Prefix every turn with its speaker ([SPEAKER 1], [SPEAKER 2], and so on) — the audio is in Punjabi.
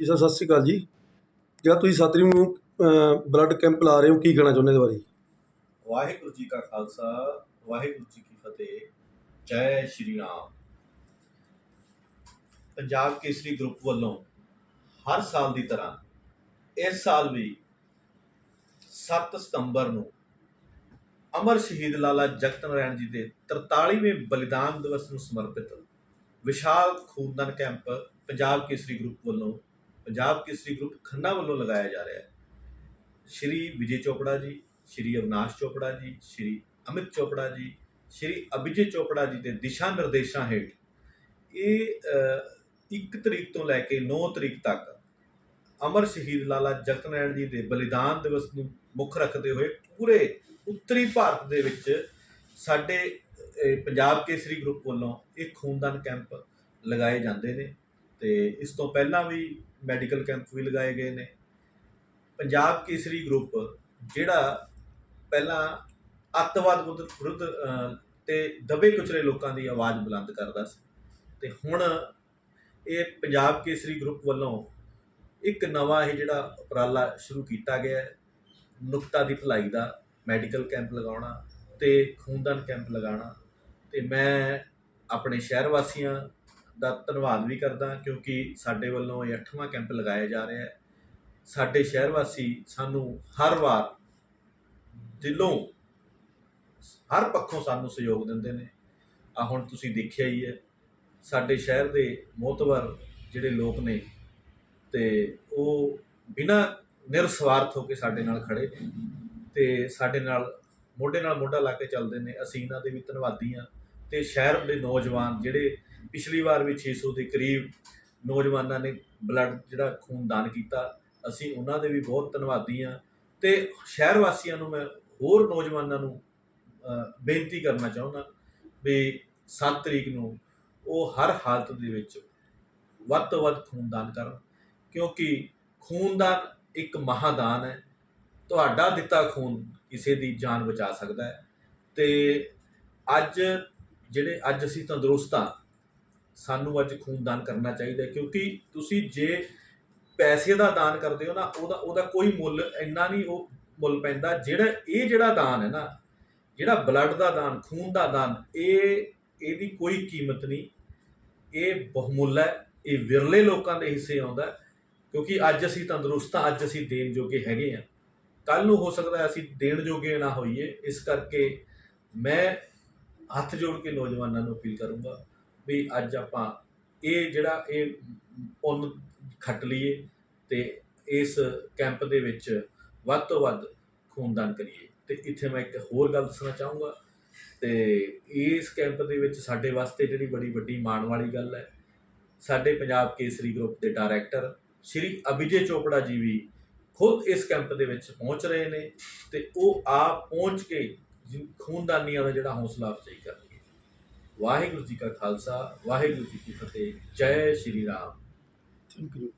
[SPEAKER 1] ਜੀ ਸਰ, ਸਤਿ ਸ਼੍ਰੀ ਅਕਾਲ ਜੀ। ਜਿਹੜਾ ਤੁਸੀਂ ਸੱਤ ਨੂੰ ਬਲੱਡ ਕੈਂਪ ਲਾ ਰਹੇ ਹੋ, ਕੀ ਕਹਿਣਾ ਚਾਹੁੰਦੇ ਇਹਦੇ ਬਾਰੇ?
[SPEAKER 2] ਵਾਹਿਗੁਰੂ ਜੀ ਕਾ ਖਾਲਸਾ, ਵਾਹਿਗੁਰੂ ਜੀ ਕੀ ਫਤਿਹ। ਜੈ ਸ਼੍ਰੀ ਰਾਮ। ਪੰਜਾਬ ਕੇਸਰੀ ਗਰੁੱਪ ਵੱਲੋਂ ਹਰ ਸਾਲ ਦੀ ਤਰ੍ਹਾਂ, ਇਸ ਸਾਲ ਵੀ 7 ਸਤੰਬਰ ਨੂੰ ਅਮਰ ਸ਼ਹੀਦ ਲਾਲਾ ਜਗਤ ਨਾਰਾਇਣ ਜੀ ਦੇ 43ਵੇਂ ਬਲੀਦਾਨ ਦਿਵਸ ਨੂੰ ਸਮਰਪਿਤ ਵਿਸ਼ਾਲ ਖੂਨਦਾਨ ਕੈਂਪ ਪੰਜਾਬ ਕੇਸਰੀ ਗਰੁੱਪ ਵੱਲੋਂ ਪੰਜਾਬ ਕੇਸਰੀ ਗਰੁੱਪ ਖੰਨਾ ਵੱਲੋਂ ਲਗਾਇਆ ਜਾ ਰਿਹਾ ਹੈ। ਸ਼੍ਰੀ ਵਿਜੇ ਚੋਪੜਾ ਜੀ ਸ਼੍ਰੀ ਅਵਨਾਸ਼ ਚੋਪੜਾ ਜੀ ਸ਼੍ਰੀ ਅਮਿਤ ਚੋਪੜਾ ਜੀ ਸ਼੍ਰੀ ਅਭਿਜੇ ਚੋਪੜਾ ਜੀ ਦੇ ਦਿਸ਼ਾ ਨਿਰਦੇਸ਼ਾਂ ਹੇਠ ਇਹ ਅ, 1 ਤਰੀਕ ਤੋਂ ਲੈ ਕੇ 9 ਤਰੀਕ ਤੱਕ ਅਮਰ ਸ਼ਹੀਦ ਲਾਲਾ ਜਗਤ ਨਾਰਾਇਣ ਜੀ ਦੇ ਬਲੀਦਾਨ ਦਿਵਸ ਨੂੰ ਮੁੱਖ ਰੱਖਦੇ ਹੋਏ ਪੂਰੇ ਉੱਤਰੀ ਭਾਰਤ ਦੇ ਵਿੱਚ ਸਾਡੇ ਪੰਜਾਬ ਕੇਸਰੀ ਗਰੁੱਪ ਵੱਲੋਂ ਇਹ ਖੂਨਦਾਨ ਕੈਂਪ ਲਗਾਏ ਜਾਂਦੇ ਨੇ। ਤੇ ਇਸ ਤੋਂ ਪਹਿਲਾਂ ਵੀ ਮੈਡੀਕਲ ਕੈਂਪ ਵੀ ਲਗਾਏ ਗਏ ਨੇ। ਪੰਜਾਬ ਕੇਸਰੀ ਗਰੁੱਪ ਜਿਹੜਾ ਪਹਿਲਾਂ ਅੱਤਵਾਦ ਵਿਰੁੱਧ ਵਿਰੁੱਧ, ਅਹ, ਤੇ ਦਬੇ ਕੁਚਲੇ ਲੋਕਾਂ ਦੀ ਆਵਾਜ਼ ਬੁਲੰਦ ਕਰਦਾ ਸੀ। ਤੇ ਹੁਣ ਇਹ ਪੰਜਾਬ ਕੇਸਰੀ ਗਰੁੱਪ ਵੱਲੋਂ ਇੱਕ ਨਵਾਂ ਇਹ ਜਿਹੜਾ ਉਪਰਾਲਾ ਸ਼ੁਰੂ ਕੀਤਾ ਗਿਆ ਹੈ। ਨੁਕਤਾ ਦੀ ਭਲਾਈ ਦਾ ਮੈਡੀਕਲ ਕੈਂਪ ਲਗਾਉਣਾ ਤੇ ਖੂਨਦਾਨ ਕੈਂਪ ਲਗਾਉਣਾ। ਤੇ ਮੈਂ ਆਪਣੇ ਸ਼ਹਿਰ ਵਾਸੀਆਂ ਦਾ ਧੰਨਵਾਦ ਵੀ ਕਰਦਾ ਕਿਉਂਕਿ ਸਾਡੇ ਵੱਲੋਂ ਇਹ 8ਵਾਂ ਕੈਂਪ ਲਗਾਇਆ ਜਾ ਰਿਹਾ ਹੈ। ਸਾਡੇ ਸ਼ਹਿਰ ਵਾਸੀ ਸਾਨੂੰ ਹਰ ਵਾਰ ਦਿਲੋਂ, ਹਰ ਪੱਖੋਂ ਸਾਨੂੰ ਸਹਿਯੋਗ ਦਿੰਦੇ ਨੇ। ਆ ਹੁਣ ਤੁਸੀਂ ਦੇਖਿਆ ਹੀ ਹੈ, ਸਾਡੇ ਸ਼ਹਿਰ ਦੇ ਮੋਤਵਰ ਜਿਹੜੇ ਲੋਕ ਨੇ ਤੇ ਉਹ ਬਿਨਾਂ ਨਿਰਸਵਾਰਥ ਹੋ ਕੇ ਸਾਡੇ ਨਾਲ ਖੜੇ ਨੇ ਤੇ ਸਾਡੇ ਨਾਲ ਮੋਢੇ ਨਾਲ ਮੋਢਾ ਲਾ ਕੇ ਚੱਲਦੇ ਨੇ। ਅਸੀਂ ਇਹਨਾਂ ਦੇ ਵੀ ਧੰਨਵਾਦੀ ਹਾਂ ਤੇ ਸ਼ਹਿਰ ਦੇ ਨੌਜਵਾਨ ਜਿਹੜੇ ਪਿਛਲੀ ਵਾਰ ਵੀ 600 ਦੇ ਕਰੀਬ ਨੌਜਵਾਨਾਂ ਨੇ ਬਲੱਡ ਜਿਹੜਾ ਖੂਨਦਾਨ ਕੀਤਾ। ਅਸੀਂ ਉਹਨਾਂ ਦੇ ਵੀ ਬਹੁਤ ਧੰਨਵਾਦੀ ਹਾਂ ਤੇ ਸ਼ਹਿਰ ਵਾਸੀਆਂ ਨੂੰ ਮੈਂ ਹੋਰ ਨੌਜਵਾਨਾਂ ਨੂੰ ਬੇਨਤੀ ਕਰਨਾ ਚਾਹੁੰਦਾ ਵੀ 7 ਤਰੀਕ ਨੂੰ ਉਹ ਹਰ ਹਾਲਤ ਦੇ ਵਿੱਚ ਵੱਧ ਤੋਂ ਵੱਧ ਖੂਨਦਾਨ ਕਰਨ, ਕਿਉਂਕਿ ਖੂਨਦਾਨ ਇੱਕ ਮਹਾਦਾਨ ਹੈ। ਤੁਹਾਡਾ ਦਿੱਤਾ ਖੂਨ ਕਿਸੇ ਦੀ ਜਾਨ ਬਚਾ ਸਕਦਾ ਹੈ ਤੇ ਅੱਜ ਜਿਹੜੇ ਅੱਜ ਅਸੀਂ ਤੰਦਰੁਸਤ ਹਾਂ ਸਾਨੂੰ ਅੱਜ ਖੂਨਦਾਨ ਕਰਨਾ ਚਾਹੀਦਾ ਕਿਉਂਕਿ ਤੁਸੀਂ ਜੇ ਪੈਸੇ ਦਾ ਦਾਨ ਕਰਦੇ ਹੋ ਨਾ, ਉਹਦਾ ਉਹਦਾ ਕੋਈ ਮੁੱਲ ਇੰਨਾ ਨਹੀਂ ਉਹ ਮੁੱਲ ਪੈਂਦਾ, ਜਿਹੜਾ ਇਹ ਜਿਹੜਾ ਦਾਨ ਹੈ ਨਾ, ਜਿਹੜਾ ਬਲੱਡ ਦਾ ਦਾਨ, ਖੂਨ ਦਾ ਦਾਨ, ਇਹ ਇਹਦੀ ਕੋਈ ਕੀਮਤ ਨਹੀਂ। ਇਹ ਬਹੁਮੁੱਲ ਹੈ, ਇਹ ਵਿਰਲੇ ਲੋਕਾਂ ਦੇ ਹਿੱਸੇ ਆਉਂਦਾ ਕਿਉਂਕਿ ਅੱਜ ਅਸੀਂ ਤੰਦਰੁਸਤ ਹਾਂ, ਅੱਜ ਅਸੀਂ ਦੇਣ ਜੋਗੇ ਹੈਗੇ ਆ ਕੱਲ ਨੂੰ ਹੋ ਸਕਦਾ ਅਸੀਂ ਦੇਣ ਜੋਗੇ ਨਾ ਹੋਈਏ, ਇਸ ਕਰਕੇ ਮੈਂ ਹੱਥ ਜੋੜ ਕੇ ਨੌਜਵਾਨਾਂ ਨੂੰ ਅਪੀਲ ਕਰੂੰਗਾ ਵੀ ਅੱਜ ਆਪਾਂ ਇਹ ਜਿਹੜਾ ਇਹ ਪੁੰਨ ਖੱਟ ਲਈਏ ਤੇ ਇਸ ਕੈਂਪ ਦੇ ਵਿੱਚ ਵੱਧ ਤੋਂ ਵੱਧ ਖੂਨਦਾਨ ਕਰੀਏ। ਤੇ ਇੱਥੇ ਮੈਂ ਇੱਕ ਹੋਰ ਗੱਲ ਦੱਸਣਾ ਚਾਹੂੰਗਾ ਤੇ ਇਸ ਕੈਂਪ ਦੇ ਵਿੱਚ ਸਾਡੇ ਵਾਸਤੇ ਜਿਹੜੀ ਬੜੀ ਵੱਡੀ ਮਾਣ ਵਾਲੀ ਗੱਲ ਹੈ, ਸਾਡੇ ਪੰਜਾਬ ਕੇਸਰੀ ਗਰੁੱਪ ਦੇ ਡਾਇਰੈਕਟਰ ਸ਼੍ਰੀ ਅਭਿਜੇ ਚੋਪੜਾ ਜੀ ਵੀ ਖੁਦ ਇਸ ਕੈਂਪ ਦੇ ਵਿੱਚ ਪਹੁੰਚ ਰਹੇ ਨੇ ਤੇ ਉਹ ਆਪ ਪਹੁੰਚ ਕੇ ਖੂਨਦਾਨੀਆਂ ਦਾ ਜਿਹੜਾ ਹੌਸਲਾ ਅਫਜ਼ਾਈ ਕਰ ਵਾਹਿਗੁਰੂ ਜੀ ਕਾ ਖਾਲਸਾ ਵਾਹਿਗੁਰੂ ਜੀ ਕੀ ਫਤਿਹ ਜੈ ਸ਼੍ਰੀ ਰਾਮ।
[SPEAKER 1] Thank you